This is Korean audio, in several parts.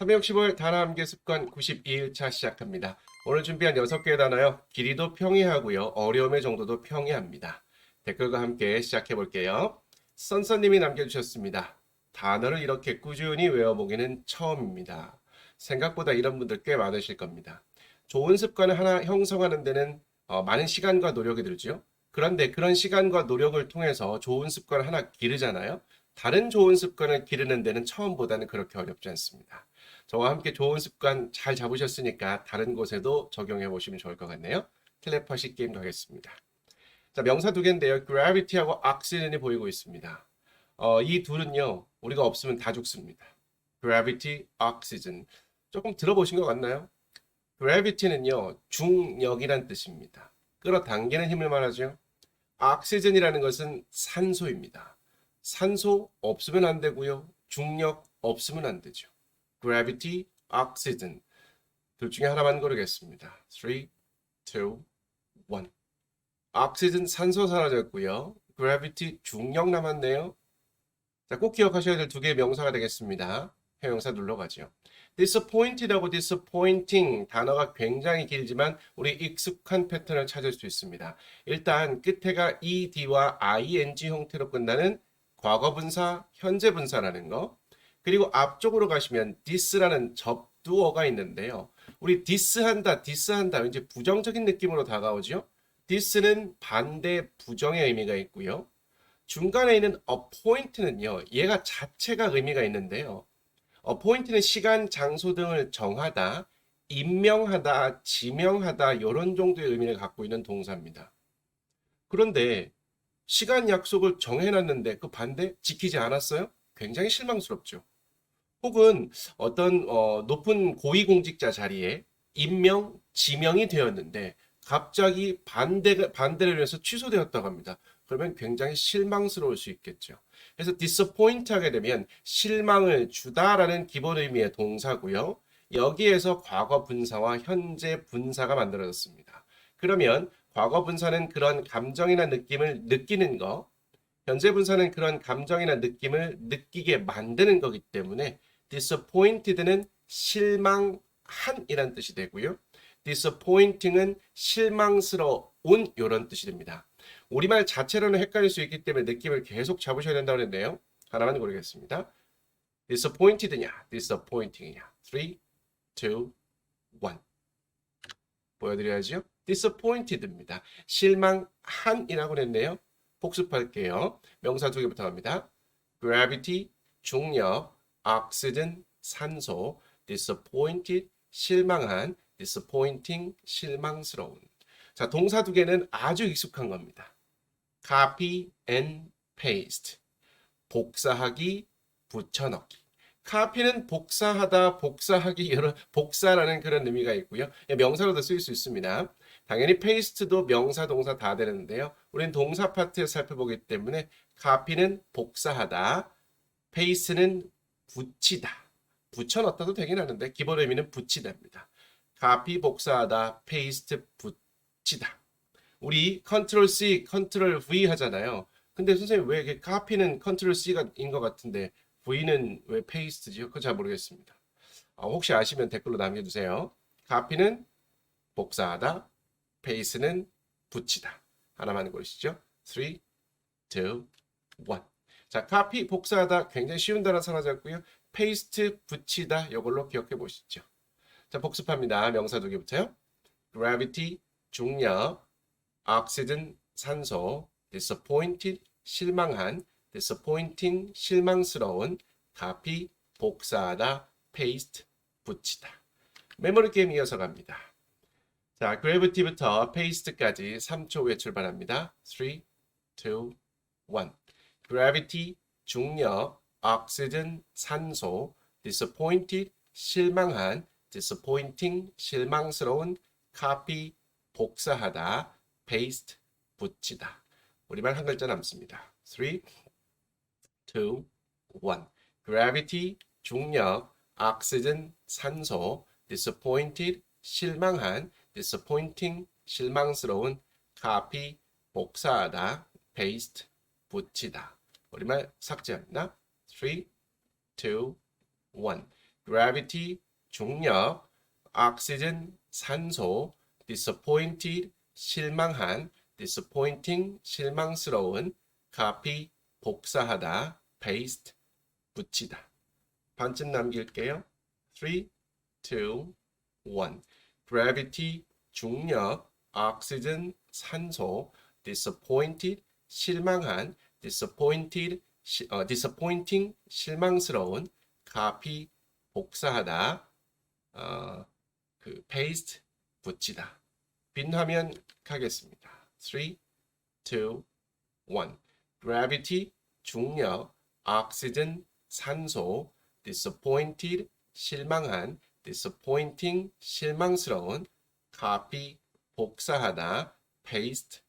365일 단어 함께 습관 92일차 시작합니다. 오늘 준비한 6개의 단어요. 길이도 평이하고요. 어려움의 정도도 평이합니다. 댓글과 함께 시작해 볼게요. 선선님이 남겨주셨습니다. 단어를 이렇게 꾸준히 외워보기는 처음입니다. 생각보다 이런 분들 꽤 많으실 겁니다. 좋은 습관을 하나 형성하는 데는 어, 많은 시간과 노력이 들죠. 그런데 그런 시간과 노력을 통해서 좋은 습관을 하나 기르잖아요. 다른 좋은 습관을 기르는 데는 처음보다는 그렇게 어렵지 않습니다. 저와 함께 좋은 습관 잘 잡으셨으니까 다른 곳에도 적용해 보시면 좋을 것 같네요. 텔레파시 게임 가겠습니다. 자, 명사 두 개인데요. gravity하고 oxygen이 보이고 있습니다. 어, 이 둘은요, 우리가 없으면 다 죽습니다. gravity, oxygen. 조금 들어보신 것 같나요? gravity는요, 중력이란 뜻입니다. 끌어당기는 힘을 말하죠. oxygen이라는 것은 산소입니다. 산소 없으면 안 되고요. 중력 없으면 안 되죠. Gravity, oxygen. 둘 중에 하나만 고르겠습니다. 3, 2, 1. oxygen 산소 사라졌고요. gravity 중력 남았네요. 자, 꼭 기억하셔야 될 두 개의 명사가 되겠습니다. 형용사 눌러가죠. disappointed하고 disappointing 단어가 굉장히 길지만 우리 익숙한 패턴을 찾을 수 있습니다. 일단 끝에가 ed와 ing 형태로 끝나는 과거 분사, 현재 분사라는 거. 그리고 앞쪽으로 가시면 this라는 접두어가 있는데요. 우리 this한다, this한다 왠지 부정적인 느낌으로 다가오죠. this는 반대 부정의 의미가 있고요. 중간에 있는 appoint는요. 얘가 자체가 의미가 있는데요. appoint는 시간, 장소 등을 정하다, 임명하다, 지명하다 이런 정도의 의미를 갖고 있는 동사입니다. 그런데 시간 약속을 정해놨는데 그 반대 지키지 않았어요? 굉장히 실망스럽죠. 혹은 어떤 어, 높은 고위공직자 자리에 임명, 지명이 되었는데 갑자기 반대, 반대를 해서 취소되었다고 합니다. 그러면 굉장히 실망스러울 수 있겠죠. 그래서 disappoint 하게 되면 실망을 주다라는 기본 의미의 동사고요. 여기에서 과거 분사와 현재 분사가 만들어졌습니다. 그러면 과거 분사는 그런 감정이나 느낌을 느끼는 거, 현재 분사는 그런 감정이나 느낌을 느끼게 만드는 거기 때문에 disappointed는 실망한이란 뜻이 되고요. disappointing은 실망스러운 이런 뜻이 됩니다. 우리말 자체로는 헷갈릴 수 있기 때문에 느낌을 계속 잡으셔야 된다고 했는데요. 하나만 고르겠습니다. disappointed냐, disappointing이냐. 3, 2, 1. 보여드려야죠. disappointed입니다. 실망한이라고 했네요. 복습할게요. 명사 두 개부터 갑니다. gravity, 중력, oxygen, 산소, disappointed, 실망한, disappointing, 실망스러운. 자, 동사 두 개는 아주 익숙한 겁니다. copy and paste. 복사하기, 붙여넣기. copy는 복사하다, 복사하기, 이런 복사라는 그런 의미가 있고요. 예, 명사로도 쓰일 수 있습니다. 당연히 paste도 명사, 동사 다 되는데요. 우리는 동사 파트에 살펴보기 때문에 copy는 복사하다, paste는 붙이다. 붙여넣다도 되긴 하는데 기본 의미는 붙이다입니다. copy 복사하다, paste 붙이다. 우리 컨트롤 C, 컨트롤 V 하잖아요. 근데 선생님 왜 이게 copy는 컨트롤 C가 인 것 같은데 V는 왜 paste지요? 그거 잘 모르겠습니다. 아, 혹시 아시면 댓글로 남겨주세요. copy는 복사하다, paste는 붙이다. 하나만 고르시죠. 3, 2, 1. 자, copy 복사하다 굉장히 쉬운 단어 사라졌고요. paste 붙이다 이걸로 기억해 보시죠. 자, 복습합니다. 명사 두 개부터요. gravity 중력, oxygen 산소, disappointed 실망한, disappointing 실망스러운, copy 복사하다, paste 붙이다. 메모리 게임 이어서 갑니다. 자, gravity부터 paste까지 3초 후에 출발합니다. 3, 2, 1. Gravity 중력, oxygen 산소, disappointed 실망한, disappointing 실망스러운, copy 복사하다, paste 붙이다. 우리말 한 글자 남습니다. 3, 2, 1. gravity 중력, oxygen 산소, disappointed 실망한, disappointing 실망스러운, copy 복사하다, paste 붙이다. 우리말 삭제합니다. 3, 2, 1. gravity 중력, oxygen 산소, disappointed 실망한, disappointing 실망스러운, copy 복사하다, paste 붙이다. 반쯤 남길게요. 3, 2, 1. gravity 중력, oxygen 산소, disappointed 실망한, disappointed 시- 어, disappointing 실망스러운, copy 복사하다, 어, 그 paste 붙이다. 빈 화면 가겠습니다. 3, 2, 1. gravity 중력, oxygen 산소, disappointed 실망한, disappointing 실망스러운, copy 복사하다, paste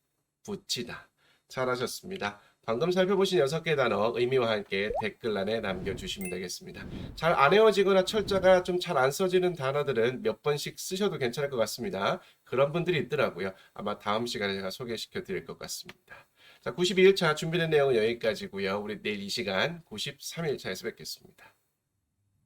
붙이다. 잘하셨습니다. 방금 살펴보신 여섯 개 단어 의미와 함께 댓글란에 남겨주시면 되겠습니다. 잘 안 외워지거나 철자가 좀 잘 안 써지는 단어들은 몇 번씩 쓰셔도 괜찮을 것 같습니다. 그런 분들이 있더라고요. 아마 다음 시간에 제가 소개시켜 드릴 것 같습니다. 자, 92일차 준비된 내용은 여기까지고요. 우리 내일 이 시간 93일차에서 뵙겠습니다.